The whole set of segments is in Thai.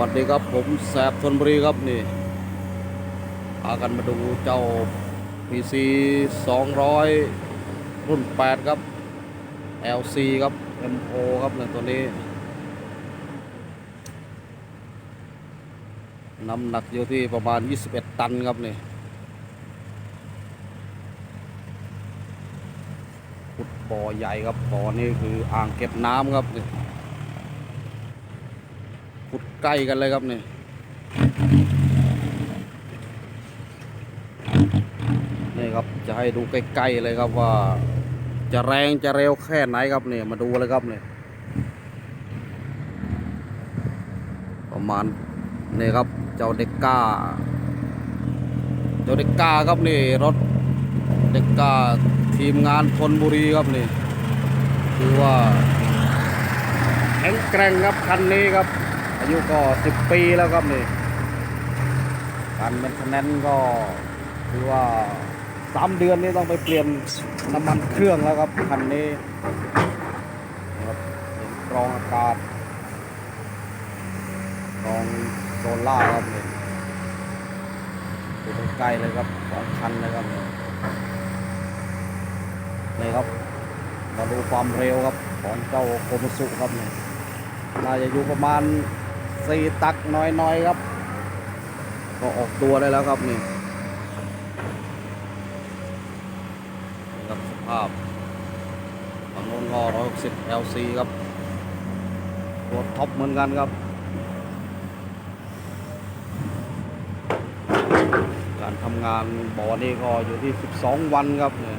วัสดีครับผมแสบธนบุรีครับนี่พากันมาดูเจ้า PC 200 รุ่น 8 ครับ LC ครับ MO ครับเนี่ยตัวนี้ น้ำหนักอยู่ที่ประมาณ 21 ตันครับนี่ขุดบ่อใหญ่ครับบ่อนี่คืออ่างเก็บน้ำครับนี่ ขุดใกล้กันเลยครับนี่นี่ครับจะให้ดูใกล้ๆเลยครับว่า จะแรงจะเร็วแค่ไหนครับเนี่ยมาดูเลยครับเนี่ยประมาณนี่ครับเจ้าเด็กก้า เจ้าเด็กก้าครับนี่รถเด็กก้าทีมงานธนบุรีครับนี่คือว่าแข็งแกร่งครับคันนี้ครับ อายุก็สิบปีแล้วครับนี่การเป็นคะแนนก็คือว่าสามเดือนนี้ต้องไปเปลี่ยนน้ำมันเครื่องแล้วครับคันนี้นะครับเป็นกรองอากาศกรองโซล่าครับนี่ดูใกล้เลยครับสองคันเลยครับนี่นี่ครับมาดูความเร็วครับของเจ้าโคมสุครับนี่น่าจะอยู่ประมาณ สี่ตักน้อยๆครับ ก็ออกตัวได้แล้วครับนี่ครับสภาพฝั่งโน้นก็ร้อยหกสิบ LC ครับ ตัวท็อปเหมือนกันครับ การทำงานบ่อนี่ก็อยู่ที่ 12 วันครับเนี่ย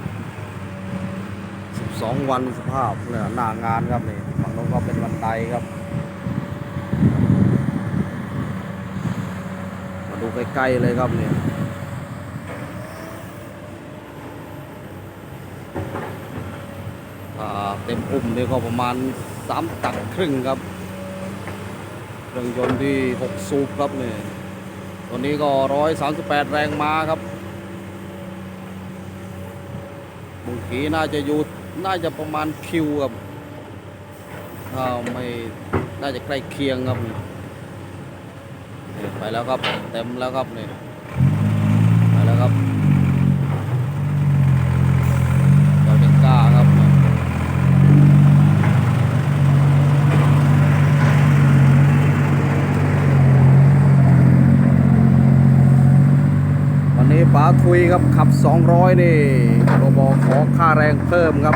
12 วันสภาพเนี่ยหน้างานครับนี่ฝั่งโน้นก็เป็นวันไดครับ ดูใกล้ๆเลยครับเนี่ยเต็มอุ้มนี่ก็ประมาณสามตักครึ่งครับเครื่องยนต์ที่หกสูบครับเนี่ยตัวนี้ก็ร้อยสามสิบแปดแรงม้าครับบุงกีน่าจะอยู่น่าจะประมาณคิวครับถ้าไม่น่าจะใกล้เคียงครับนี่ ไปแล้วครับเต็มแล้วครับนี่ไปแล้วครับเราเด็กกล้าครับวันนี้ป๋าทุยครับขับ 200 นี่กบอขอค่าแรงเพิ่มครับ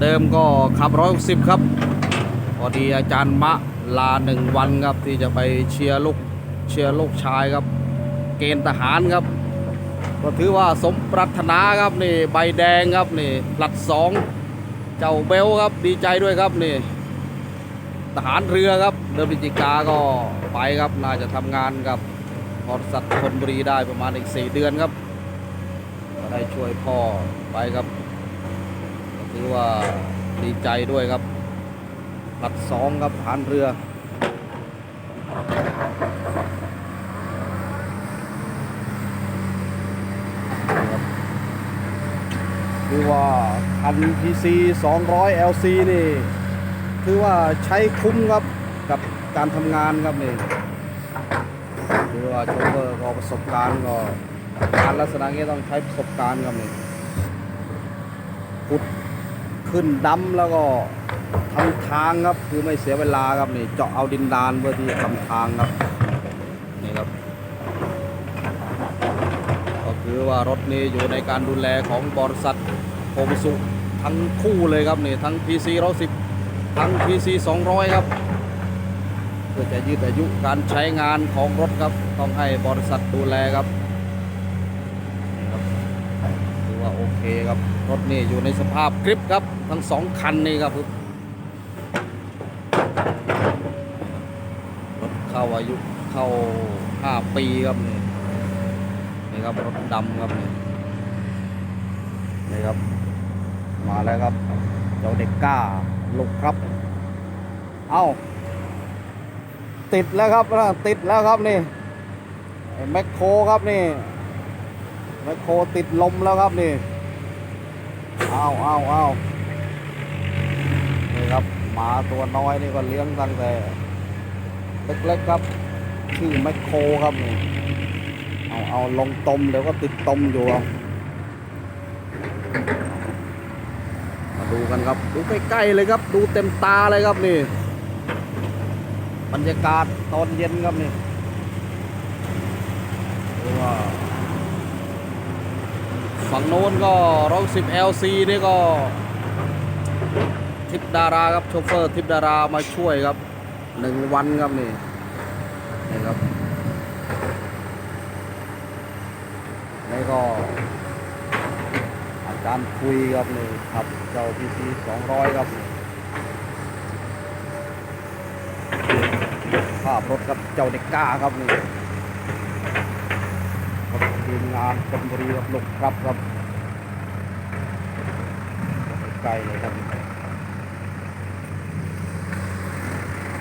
เดิมก็ขับ160ครับพอดีอาจารย์มะลาหนึ่งวันครับที่จะไปเชียร์ลูก เชียร์ลูกชายครับ เกณฑ์ทหารครับ ก็ถือว่าสมปรารถนาครับนี่ใบแดงครับนี่หลัดสองเจ้าเบลครับดีใจด้วยครับนี่ทหารเรือครับเดิมพิจิกาก็ไปครับน่าจะทำงานกับบริษัทธนบุรีได้ประมาณอีกสี่เดือนครับก็ได้ช่วยพ่อไปครับถือว่าดีใจด้วยครับหลัดสองครับฐานเรือ คือว่าคัน PC 200 LC นี่คือว่าใช้คุ้มครับกับการทำงานครับนี่คือว่าโชเฟอร์ก็ประสบการณ์ก็การลักษณะนี้ต้องใช้ประสบการณ์ครับนี่ขุดขึ้นดำแล้วก็ทำทางครับคือไม่เสียเวลาครับนี่เจาะเอาดินดานเพื่อที่จะทำทางครับนี่ครับ คือว่ารถนี้อยู่ในการดูแลของบริษัทโคมสุทั้งคู่เลยครับนี่ทั้ง PC 110 ทั้ง PC 200 ครับ เพื่อจะยืดอายุการใช้งานของรถครับ ต้องให้บริษัทดูแลครับครับถือว่าโอเคครับ รถนี่อยู่ในสภาพกริปครับ ทั้งสองคันนี่ครับรถเข้าอายุเข้า 5 ปีครับนี่ นี่ครับรถดำครับนี่นี่ครับ มาแล้วครับเจ้าเด็กกล้าลุกครับ เอ้า ติดแล้วครับติดแล้วครับนี่แมคโครครับนี่แมคโครติดลมแล้วครับนี่เอาเอาเอานี่ครับหมาตัวน้อยนี่ก็เลี้ยงตั้งแต่เล็กๆครับชื่อแมคโครครับนี่ เอาเอาลงตมเดี๋ยวก็ติดตมอยู่ครับมาดูกันครับ ดูใกล้ๆเลยครับ ดูเต็มตาเลยครับนี่ บรรยากาศตอนเย็นครับนี่ว่าฝั่งโน้นก็ร้อยสิบ LC นี่ก็ ทิปดาราครับโชเฟอร์ทิปดารามาช่วยครับหนึ่งวันครับนี่นี่ครับ นี่ก็ อาจารย์คุยครับนี่ครับเจ้าพีซีสองร้อยครับภาพรถครับเจ้าเด็กก้าครับนี่ครับทีมงานคนบุรีครับลงครับครับใกลเลยครับ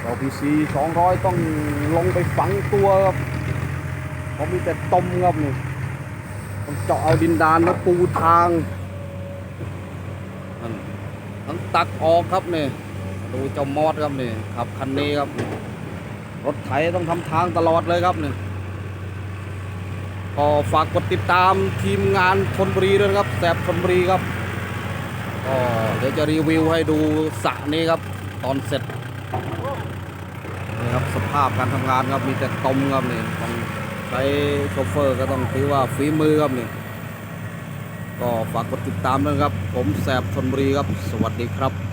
เราพีซีสองร้อยต้องลงไปฝังตัวครับเพราะมีแต่ตมครับนี่ ต้องเจาะเอาดินดานแล้วปูทางนั่นต้องตักออกครับนี่ดูเจ้ามอดครับนี่ขับคันนี้ครับ รถไถต้องทำทางตลอดเลยครับนี่ก็ฝากกดติดตามทีมงานชนบุรีด้วยครับแสบชนบุรีครับก็เดี๋ยวจะรีวิวให้ดูสระนี้ครับ ตอนเสร็จนี่ครับสภาพการทำงานครับมีแต่ตมครับนี่ต้อง ใช้โชเฟอร์ก็ต้องถือว่าฝีมือครับนี่ก็ฝากกดติดตามด้วยครับ ผมแสบชนบุรีครับ สวัสดีครับ